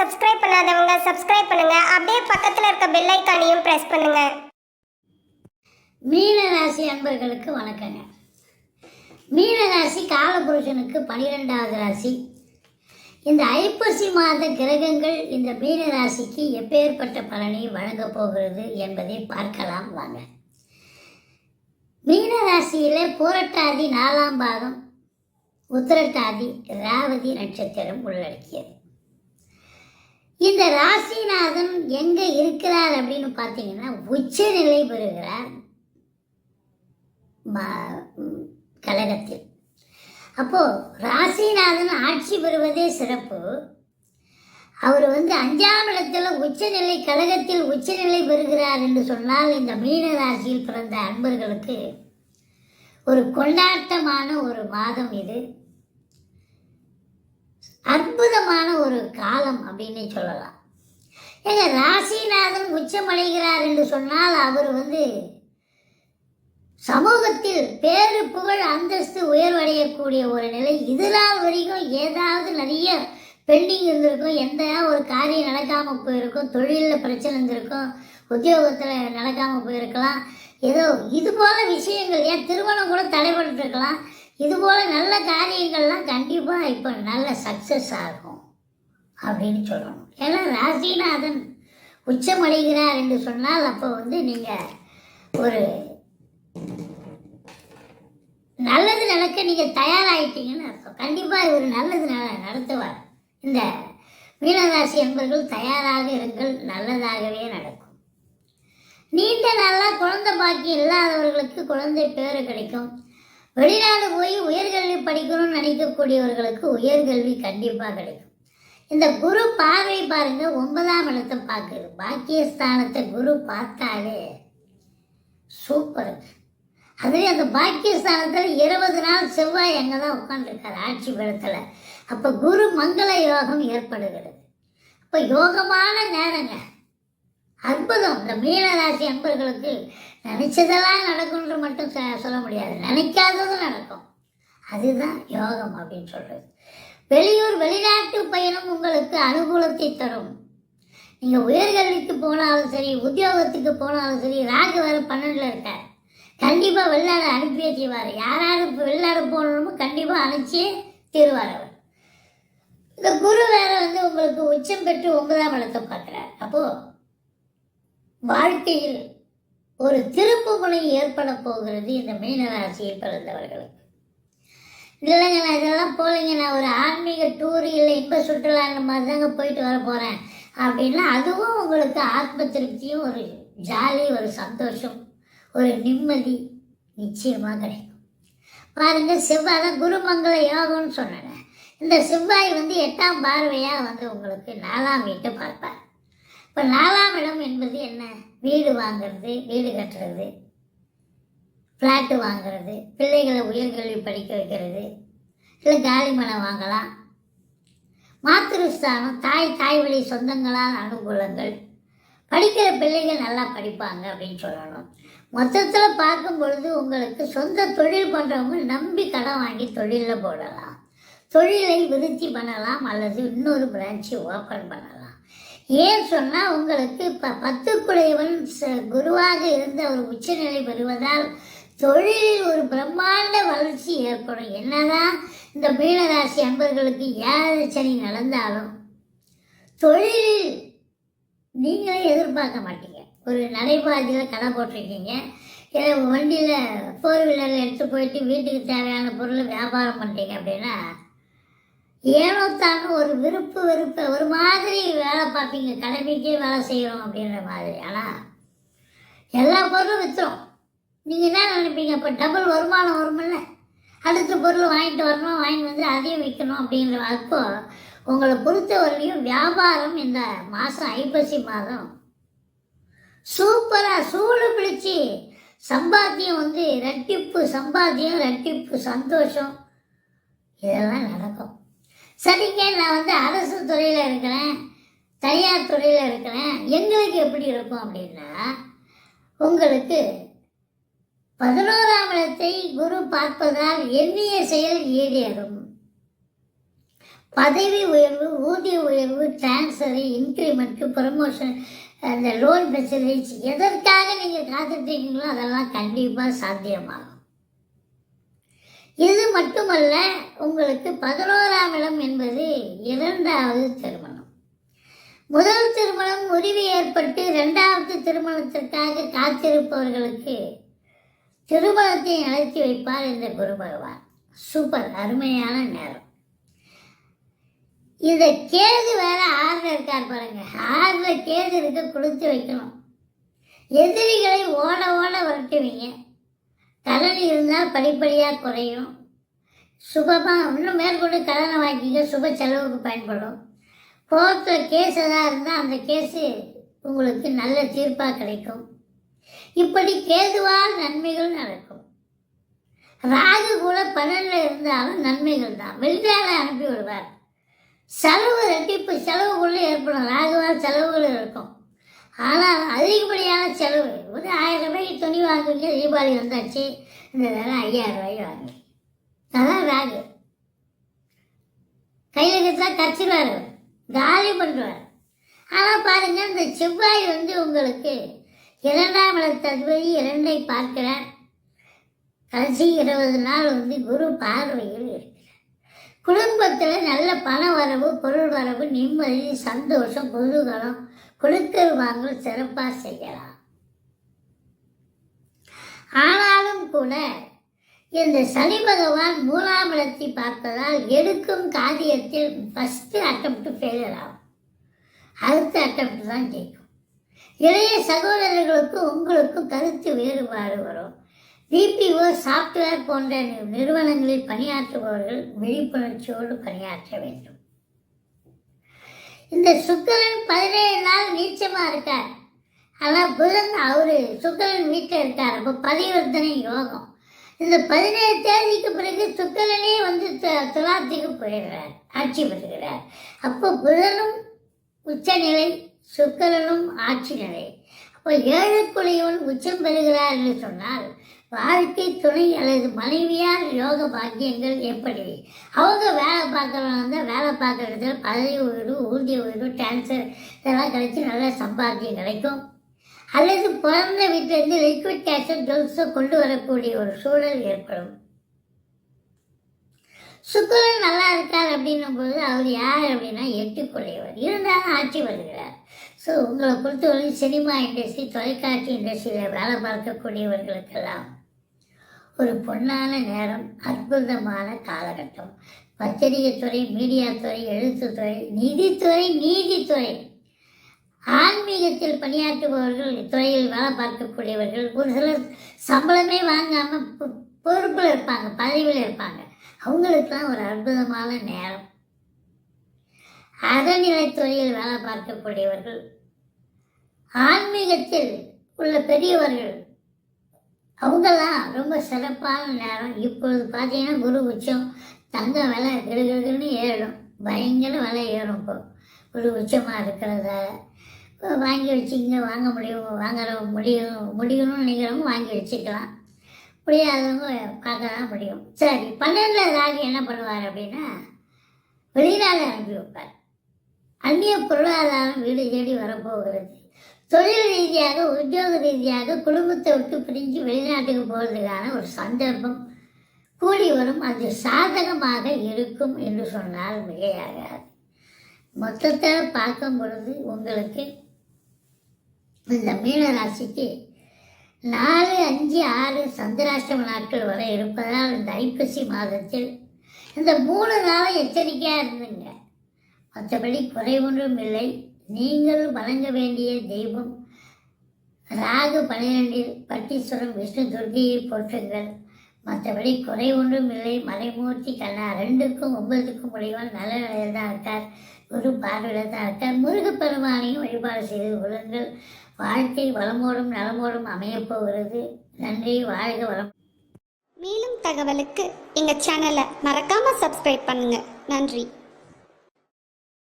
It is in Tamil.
சப்ஸ்கிரைப் பண்ணாதவங்க சப்ஸ்கிரைப் பண்ணுங்க. அப்படியே பக்கத்துல இருக்க பெல் ஐக்கானையும் பிரஸ் பண்ணுங்க. மீன ராசி அன்பர்களுக்கு வணக்கங்க. மீன ராசி காலபுருஷனுக்கு பனிரெண்டாவது ராசி. இந்த ஐப்பசி மாத கிரகங்கள் இந்த மீன ராசிக்கு எப்பேற்பட்ட பலனை வழங்கப் போகிறது என்பதை பார்க்கலாம் வாங்க. மீனராசியில் பூரட்டாதி நாலாம் பாதம் உத்திரட்டாதி ராவதி நட்சத்திரம் உள்ளடக்கியது. இந்த ராசிநாதன் எங்க இருக்கிறார் அப்படின்னு பார்த்தீங்கன்னா உச்சநிலை பெறுகிறார். கழகத்தில். அப்போ ராசிநாதன் ஆட்சி பெறுவதே சிறப்பு. அவர் வந்து அஞ்சாம் இடத்துல உச்சநிலை கழகத்தில் உச்சநிலை பெறுகிறார் என்று சொன்னால் இந்த மீன ராசியில் பிறந்த அன்பர்களுக்கு ஒரு கொண்டாட்டமான ஒரு மாதம் இது. அற்புதமான ஒரு காலம் அப்படின்னு சொல்லலாம். ஏங்க ராசிநாதன் உச்சமடைகிறார் என்று சொன்னால் அவர் வந்து சமூகத்தில் பேரு புகழ் அந்தஸ்து உயர்வடையக்கூடிய ஒரு நிலை. இதனால் வரைக்கும் ஏதாவது நிறைய பெண்டிங் இருந்திருக்கும். எந்த ஒரு காரியம் நடக்காமல் போயிருக்கும். தொழிலில் பிரச்சனை இருந்திருக்கும். உத்தியோகத்தில் நடக்காமல் போயிருக்கலாம். ஏதோ இது போல விஷயங்கள். ஏன் திருமணம் கூட தடைபட்டுருக்கலாம். இது போல நல்ல காரியங்கள்லாம் கண்டிப்பாக இப்போ நல்ல சக்ஸஸ் ஆகும் அப்படின்னு சொல்லணும். ஏன்னா ராசிநாதன் உச்சமடைகிறார் என்று சொன்னால் அப்போ வந்து நீங்கள் ஒரு நல்லது நடக்க நீங்கள் தயாராகிட்டீங்கன்னு அர்த்தம். கண்டிப்பாக இவர் நல்லது நடத்துவார். இந்த மீனராசி என்பர்கள் தயாராக இருங்கள் நல்லதாகவே நடக்கும். நீண்ட நாளாக குழந்தை பாக்கி இல்லாதவர்களுக்கு குழந்தை பேரு கிடைக்கும். வெளிநாடு போய் உயர்கல்வி படிக்கணும்னு நினைக்கக்கூடியவர்களுக்கு உயர்கல்வி கண்டிப்பாக கிடைக்கும். இந்த குரு பார்வை பாருங்க ஒன்பதாம் இடத்தை பார்க்குது. பாக்கியஸ்தானத்தை குரு பார்த்தாலே சூப்பர் அதுவே அந்த பாக்கியஸ்தானத்தில் இருபது நாள் செவ்வாய் அங்கே தான் உட்காந்துருக்காரு ஆட்சி பலத்தில். அப்போ குரு மங்கள யோகம் ஏற்படுகிறது. அப்போ யோகமான நேரங்க. அற்புதம். இந்த மீனராசி அன்பர்களுக்கு நினைச்சதெல்லாம் நடக்கும்ன்ற மட்டும் சொல்ல முடியாது. நினைக்காததும் நடக்கும். அதுதான் யோகம் அப்படின்னு சொல்கிறது வெளியூர் வெளிநாட்டு பயணம் உங்களுக்கு அனுகூலத்தை தரும். நீங்கள் உயர்கல்விக்கு போனாலும் சரி உத்தியோகத்துக்கு போனாலும் சரி ராகு வேறு பன்னெண்டில் இருக்கார். கண்டிப்பாக வெளிநாடு அனுப்பியே செய்வார் யாராரு வெளிநாடு போகணுமோ கண்டிப்பாக அனுப்பிச்சே தீருவார் அவர். இந்த குரு வேற வந்து உங்களுக்கு உச்சம் பெற்று ஒன்பதாம் இடத்தை பார்க்குறார். அப்போது வாழ்க்கையில் ஒரு திருப்பு முனை ஏற்பட போகிறது இந்த மீனராசியில் பிறந்தவர்களுக்கு இல்லைங்க நான் இதெல்லாம் போகலைங்க நான் ஒரு ஆன்மீக டூர் இல்லை இன்ப சுற்றுலா இந்த மாதிரி தாங்க போயிட்டு வர போகிறேன் அப்படின்னா அதுவும் உங்களுக்கு ஆத்ம திருப்தியும் ஒரு ஜாலி ஒரு சந்தோஷம் ஒரு நிம்மதி நிச்சயமாக கிடைக்கும். பாருங்க செவ்வாய் தான் குருமங்கள யோகம்னு சொன்னேன் இந்த செவ்வாய் வந்து எட்டாம் பார்வையாக வந்து உங்களுக்கு நாலாம் வீட்டை பார்ப்பார். இப்போ நாலாம் இடம் என்பது என்ன? வீடு வாங்குறது வீடு கட்டுறது ஃப்ளாட்டு வாங்குறது பிள்ளைகளை உயர்கல்வி படிக்க வைக்கிறது இல்லை காலி மனை வாங்கலாம். மாத்திருஸ்தானம் தாய் தாய் வழி சொந்தங்களால் அனுகூலங்கள். படிக்கிற பிள்ளைகள் நல்லா படிப்பாங்க அப்படின்னு சொல்லணும். மொத்தத்தில் பார்க்கும் பொழுது உங்களுக்கு சொந்த தொழில் பண்ணுறவங்க நம்பி கடன் வாங்கி தொழிலில் போடலாம். தொழிலை விருத்தி பண்ணலாம் அல்லது இன்னொரு பிரான்ச்சு ஓப்பன் பண்ணலாம். ஏன் சொன்னால் உங்களுக்கு இப்போ பத்துக்குடையவன் ச- குருவாக இருந்த ஒரு உச்சநிலை பெறுவதால் தொழிலில் ஒரு பிரம்மாண்ட வளர்ச்சி ஏற்படும். என்னதான் இந்த மீனராசி அன்பர்களுக்கு ஏழு சனி நடந்தாலும் தொழிலில் நீங்களே எதிர்பார்க்க மாட்டீங்க. ஒரு நடைபாதையில் கடை போட்டிருக்கீங்க. ஏன்னா வண்டியில் ஃபோர் வீலரில் எடுத்து போயிட்டு வீட்டுக்கு தேவையான பொருளை வியாபாரம் பண்ணுறீங்க அப்படின்னா ஏனோ தானோ ஒரு விருப்பு வெறுப்பு ஒரு மாதிரி வேலை பார்ப்பீங்க. கடமைக்கே வேலை செய்கிறோம் அப்படின்ற மாதிரி. ஆனால் எல்லா பொருளும் விற்றுரும் நீங்கள் என்ன நினைப்பீங்க? இப்போ டபுள் வருமானம் வருமில்ல. அடுத்த பொருள் வாங்கிட்டு வரணும்? வாங்கிட்டு வந்து அதையும் விற்கணும் அப்படின்ற அப்போ உங்களை பொறுத்தவரையும் வியாபாரம் இந்த மாதம் ஐப்பசி மாதம். சூப்பராக சூடு பிடிச்சி சம்பாத்தியம் வந்து ரெட்டிப்பு சம்பாத்தியம் ரெட்டிப்பு சந்தோஷம். இதெல்லாம் நடக்கும். சரிங்க நான் வந்து அரசு துறையில் இருக்கிறேன் தனியார் துறையில் இருக்கிறேன். எங்களுக்கு எப்படி இருக்கும் அப்படின்னா உங்களுக்கு பதினோராம் இடத்தை குரு பார்ப்பதால் எண்ணிய செயல் ஈடேறும். பதவி உயர்வு ஊதிய உயர்வு டிரான்ஸ்ஃபரு இன்க்ரிமெண்ட்டு ப்ரமோஷன் அந்த லோன் ஃபெசிலிட்டிஸ் எதற்காக நீங்கள் காத்துட்ருக்கீங்களோ அதெல்லாம் கண்டிப்பாக சாத்தியமாகும். இது மட்டுமல்ல உங்களுக்கு பதினோராம் இடம் என்பது இரண்டாவது திருமணம். முதல் திருமணம் முறிவு ஏற்பட்டு இரண்டாவது திருமணத்திற்காக காத்திருப்பவர்களுக்கு திருமணத்தை நடத்தி வைப்பார் இந்த குரு பகவான். சூப்பர் அருமையான நேரம். இந்த கேது வேற ஆறுல இருக்கார் பாருங்க. ஆறுல கேது இருக்க கொடுத்து வைக்கணும். எதிரிகளை ஓட ஓட விரட்டுவீங்க. கடன் இருந்தால் படிப்படியாக குறையும். சுபமாக இன்னும் மேற்கொண்டு கடனை வாங்கிக்க சுப செலவுக்கு பயன்படும். கோர்ட்டில் கேஸ் எதாவது இருந்தால் அந்த கேஸு உங்களுக்கு நல்ல தீர்ப்பாக கிடைக்கும். இப்படி கேதுவால் நன்மைகள் நடக்கும். ராகு கூட பன்னெண்டில் இருந்தாலும் நன்மைகள் தான். வெளிநாடு அனுப்பி விடுவார். செலவு ரெட்டிப்பு செலவுக்குள்ளே ஏற்படும். ராகுவால் செலவுகள் இருக்கும். ஆனால் அதிகப்படியான செலவு. ஒரு ஆயிரம் ரூபாய்க்கு துணி வாங்குவீங்க தீபாவளி வந்தாச்சு. இந்த தடவை ஐயாயிரம் ரூபாய்க்கு வாங்க அதான் ராகு கையில் கட்டா கச்சிருவார் காலி பண்ணுவார் ஆனால் பாருங்க இந்த செவ்வாய் வந்து உங்களுக்கு இரண்டாம் இடத்ததிபதி இரண்டை பார்க்கிறார். கடைசி இருபது நாள் வந்து குரு பார்வையில் இருக்கிறார். குடும்பத்தில் நல்ல பண வரவு பொருள் வரவு நிம்மதி சந்தோஷம் குதூகலம் கொடுக்கல் வாங்கல் சிறப்பாக செய்யலாம். ஆனாலும் கூட இந்த சனி பகவான் மூலாம் இடத்தை பார்ப்பதால் எடுக்கும் காரியத்தில் ஃபஸ்ட்டு அட்டம்ப்ட் ஃபெயிலியர் ஆகும் அடுத்த அட்டம்ப்ட் தான் ஜெயிக்கும் இளைய சகோதரர்களுக்கும் உங்களுக்கும் கருத்து வேறுபாடு வரும். பிபிஓ சாஃப்ட்வேர் போன்ற நிறுவனங்களில் பணியாற்றுபவர்கள் விழிப்புணர்ச்சியோடு பணியாற்ற வேண்டும். இந்த சுக்கரன் பதினேழு நாள் நீச்சமாக இருக்கார். ஆனால் புதன் அவர் சுக்கரன் வீட்டில் இருக்கார். அப்போ பரிவர்த்தனை யோகம். இந்த பதினேழு தேதிக்கு பிறகு சுக்கரனே வந்து துலாத்துக்கு போயிடுறார். ஆட்சி பெறுகிறார் அப்போ புதனும் உச்சநிலை சுக்கரனும் ஆட்சி நிலை. அப்போ ஏழுக்குழியவன் உச்சம் பெறுகிறார் என்று சொன்னால் வாழ்க்கை துணை அல்லது மனைவியார் யோக பாக்கியங்கள் எப்படி? அவங்க வேலை பார்க்குறவங்க வந்து வேலை பார்க்குற இடத்துல பதவி உயர்வு ஊதிய உயர்வு டிரான்ஸ்ஃபர் இதெல்லாம் கிடைச்சி நல்லா சம்பாத்தியம் கிடைக்கும். அல்லது பிறந்த வீட்டிலேருந்து லிக்விட் கேஷை ஜுவல்ஸை கொண்டு வரக்கூடிய ஒரு சூழல் ஏற்படும். சுக்கரன் நல்லா இருக்கார் அப்படின்னும் போது அவர் யார் அப்படின்னா எட்டுக்குள்ளையவர் இருந்தாலும் ஆட்சி வருகிறார். ஸோ உங்களை பொறுத்தவரை சினிமா இண்டஸ்ட்ரி தொலைக்காட்சி இண்டஸ்ட்ரியில் வேலை பார்க்கக்கூடியவர்களுக்கெல்லாம் ஒரு பொன்னான நேரம் அற்புதமான காலகட்டம். பத்திரிகைத்துறை மீடியாத்துறை எழுத்துத்துறை நிதித்துறை நீதித்துறை. ஆன்மீகத்தில் பணியாற்றுபவர்கள் துறையில் வேலை பார்க்கக்கூடியவர்கள் ஒரு சிலர் சம்பளமே வாங்காமல் பொறுப்பில் இருப்பாங்க பதவியில் இருப்பாங்க. அவங்களுக்கெல்லாம் ஒரு அற்புதமான நேரம். அறநிலைத்துறையில் வேலை பார்க்கக்கூடியவர்கள் ஆன்மீகத்தில் உள்ள பெரியவர்கள் அவங்கெல்லாம் ரொம்ப சிறப்பான நேரம். இப்பொழுது பார்த்தீங்கன்னா குரு உச்சம் தங்க விலை கிடுகிடுன்னு ஏறும். பயங்கர விலை ஏறும் இப்போ. குரு உச்சமாக இருக்கிறதால வாங்கி வச்சுங்க வாங்க முடியும் வாங்குற முடியும் முடியணும்னு நினைக்கிறவங்க வாங்கி வச்சுக்கலாம். முடியாதவங்க பார்க்க தான் முடியும். சரி பன்னெண்டில் ராகு என்ன பண்ணுவார் அப்படின்னா வெளிநாடு அனுப்பி வைப்பார். அந்நிய பொருளாதாரம் வீடு தேடி வரப்போகிறது. தொழில் ரீதியாக உத்தியோக ரீதியாக குடும்பத்தை விட்டு பிரிஞ்சு வெளிநாட்டுக்கு போகிறதுக்கான ஒரு சந்தர்ப்பம் கூடி வரும். அது சாதகமாக இருக்கும் என்று சொன்னால் மிகையாகாது. மொத்தத்தை பார்க்கும் பொழுது உங்களுக்கு இந்த மீன ராசிக்கு நாலு அஞ்சு ஆறு சந்திராஷ்டம நாட்கள் வரை இருப்பதால் இந்த ஐப்பசி மாதத்தில் இந்த மூணு நாளும் எச்சரிக்கையாக இருந்துங்க. மற்றபடி குறை ஒன்றும் இல்லை. நீங்கள் வணங்க வேண்டிய தெய்வம். ராகு பனிரெண்டில் பட்டீஸ்வரம் விஷ்ணு துர்கையை போற்றுங்கள். மற்றபடி குறை ஒன்றும் இல்லை. மலைமூர்த்தி கண்ணா ரெண்டுக்கும் ஒன்பதுக்கும் முடிவால் நல்ல நிலையில் தான் இருக்கார். குரு பார்வையில் தான் இருக்கார். முருகப்பெருமானையும் வழிபாடு செய்து கொள்ளுங்கள். வாழ்க்கை வளமோடும் நலமோடும் அமையப்போகிறது நன்றி. வாழ்க வளம். மேலும் தகவலுக்கு எங்கள் சேனலை மறக்காமல் சப்ஸ்கிரைப் பண்ணுங்கள் நன்றி.